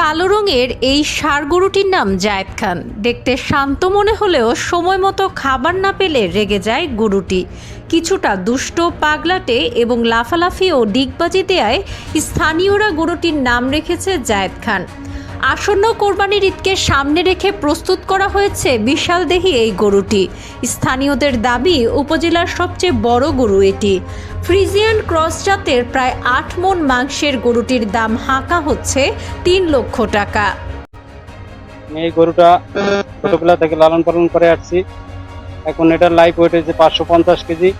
কালো রঙের এই সার গরুটির নাম জায়েদ খান। দেখতে শান্ত মনে হলেও সময় মতো খাবার না পেলে রেগে যায় গরুটি। কিছুটা দুষ্ট, পাগলাটে এবং লাফালাফি ও ডিগবাজি দেয়ায় স্থানীয়রা গরুটির নাম রেখেছে জায়েদ খান। আসন্ন কোরবানির ঈদকে সামনে রেখে প্রস্তুত করা হয়েছে বিশাল দেহি এই গরুটি। স্থানীয়দের দাবি, উপজেলার সবচেয়ে বড় গরু এটি। ফ্রিজিয়ান ক্রস জাতের প্রায় আট মন মাংসের গরুটির দাম হাঁকা হচ্ছে তিন লক্ষ টাকা। এই গরুটা ছোটবেলা থেকে লালন পালন করে আসছি। এখন এটার লাইফ ওয়েট হয়েছে পাঁচশো পঞ্চাশ কেজি।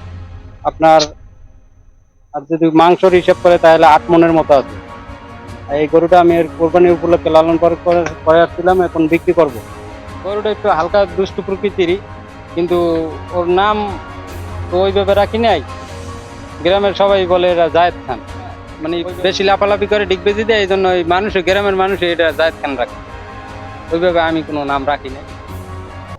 আপনার, আর যদি মাংসর হিসাব করে তাহলে আট মনের মতো আছে। এই গরুটা আমি কোরবানি উপলক্ষে লালন করে আসছিলাম, এখন বিক্রি করব। গরুটা একটু হালকা দুষ্টু প্রকৃতিরই, কিন্তু ওর নাম তো ওইভাবে রাখি নাই। গ্রামের সবাই বলে এরা জায়েদ খান। মানে বেশি লাফালাফি করে ডিগবেজি দেয়, এই জন্য ওই মানুষ, গ্রামের মানুষ এটা জায়েদ খান রাখে। ওইভাবে আমি কোনো নাম রাখি না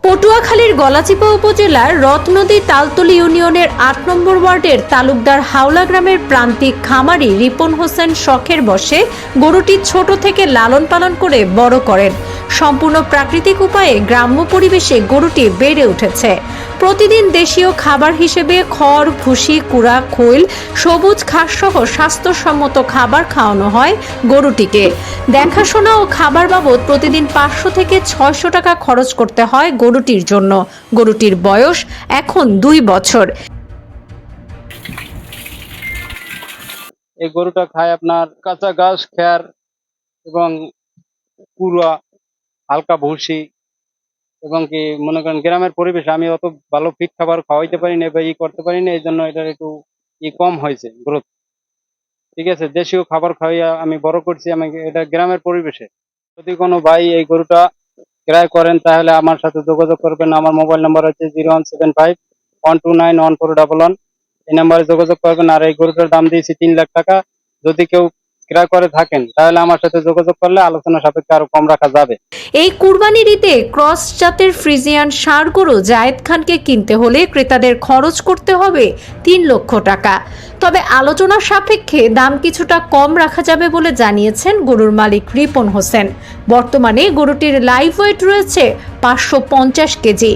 পটুয়াখালীর গলাচিপা উপজেলার রথনদী তালতলি ইউনিয়নের আট নম্বর ওয়ার্ডের তালুকদার হাওলা গ্রামের প্রান্তিক খামারি রিপন হোসেন শখের বসে গরুটি ছোট থেকে লালন পালন করে বড় করেন। সম্পূর্ণ প্রাকৃতিক উপায়ে গ্রাম্য পরিবেশে গরুটি বেড়ে উঠেছে। প্রতিদিন দেশীয় খাবার হিসেবে খড়, ভুসি, কুড়া, খৈল, সবুজ ঘাসসহ স্বাস্থ্যসম্মত খাবার খাওয়ানো হয় গরুটিকে। দেখাশোনা ও খাবার বাবদ প্রতিদিন পাঁচশো থেকে ছয়শো টাকা খরচ করতে হয় গরুটির জন্য। গরুটির বয়স এখন দুই বছর। এই গরুটা খায় আপনার কাঁচা ঘাস, খ্যার এবং কুড়া, হালকা ভুসি এবং কি মনে করেন গ্রামের পরিবেশ, আমি অত ভালো ফিট খাবার খাওয়াইতে পারি না বা ই করতে পারি না এই জন্য এটার একটু ই কম হয়েছে গ্রোথ ঠিক আছে, দেশীয় খাবার খাওয়াইয়া আমি বড় করছি, আমি এটা গ্রামের পরিবেশে। যদি কোনো ভাই এই গরুটা ক্রয় করেন, তাহলে আমার সাথে যোগাযোগ করবেন। আমার মোবাইল নাম্বার হচ্ছে zero one seven five one two nine one four double one. এই নাম্বারে যোগাযোগ করবেন। আর এই গরুটার দাম দিয়েছি তিন লাখ টাকা। যদি কেউ ক্রয় করে থাকেন, তাহলে আমার সাথে যোগাযোগ করলে আলোচনা সাপেক্ষে আরও কম রাখা যাবে। এই কুরবানির ঈদে ক্রস জাতের ফ্রিজিয়ান ষাঁড় গরু জায়েদ খানকে কিনতে হলে ক্রেতাদের খরচ করতে হবে তিন লক্ষ টাকা। তবে আলোচনা সাপেক্ষে দাম কিছুটা কম রাখা যাবে বলে জানিয়েছেন গরুর মালিক রিপন হোসেন। বর্তমানে গরুটির লাইভ ওয়েট রয়েছে পাঁচশো পঞ্চাশ কেজি।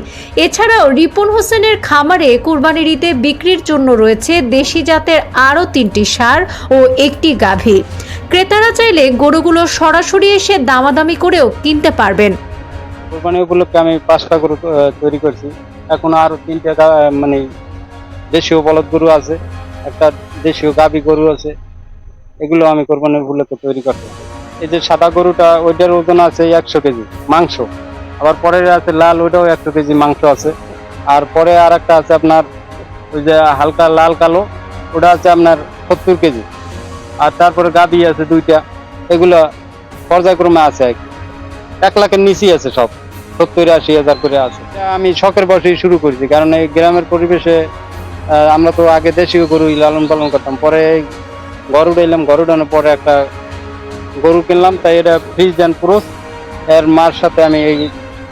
এছাড়াও রিপন হোসেনের খামারে কুরবানির ঈদে বিক্রির জন্য রয়েছে দেশি জাতের আরও তিনটি সার ও একটি গাভী। ক্রেতারা চাইলে গরুগুলো সরাসরি এসে দামাদামি করেও কিনতে পারবেন। কোরবানি উপলক্ষে আমি পাঁচটা গরু তৈরি করছি। এখন আরও তিনটা মানে দেশীয় বলদ গরু আছে, একটা দেশীয় গাবি গরু আছে। এগুলো আমি কোরবানি উপলক্ষে তৈরি করতে এই যে সাদা গরুটা, ওইটার ওজন আছে একশো কেজি, মাংস। আবার পরে আছে লাল, ওইটাও একশো কেজি মাংস আছে। আর পরে আর একটা আছে আপনার ওই যে হালকা লাল কালো, ওটা আছে আপনার সত্তর কেজি। আর তারপরে গাবি আছে দুইটা, এগুলো পর্যায়ক্রমে আছে আর কি। এক লাখের নিচেই আছে সব, সত্তর আশি হাজার করে আছে। আমি শখের বসেই শুরু করেছি, কারণ এই গ্রামের পরিবেশে আমরা তো আগে দেশীয় গরু লালন পালন করতাম, পরে গরু এলাম গরু ডানোর পরে একটা গরু কিনলাম, তাই এটা ফ্রিজ অ্যান্ড প্রোস এর মার সাথে আমি এই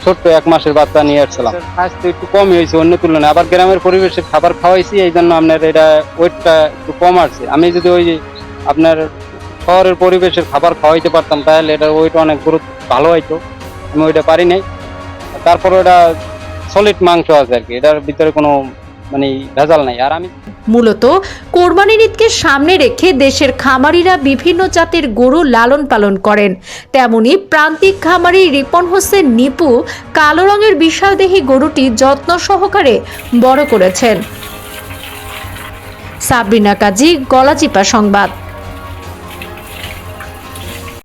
ছোট্ট এক মাসের বাচ্চা নিয়ে আসছিলাম। স্বাস্থ্য একটু কম হয়েছে অন্য তুলনায়। আবার গ্রামের পরিবেশে খাবার খাওয়াইছি এই জন্য আপনার এটা ওয়েটটা একটু কম আসছে। আমি যদি ওই আপনার শহরের পরিবেশের খাবার খাওয়াইতে পারতাম, তাহলে এটা ওয়েট অনেক গুরুত্ব ভালো হয়তো আমি ওইটা পারি নাই। তারপর ওটা সলিড মাংস আছে আর কি। এটার ভিতরে কোনো মানে ভেজাল নাই। আর আমি মূলত কোরবানির ঈদকে সামনে রেখে দেশের খামারিরা বিভিন্ন জাতের গরু লালন পালন করেন। তেমনি প্রান্তিক খামারি রিপন হোসেন নিপু কালো রঙের বিশালদেহী গরুটি যত্ন সহকারে বড় করেছেন। সাবরিনা কাজী, গলাচিপা সংবাদ।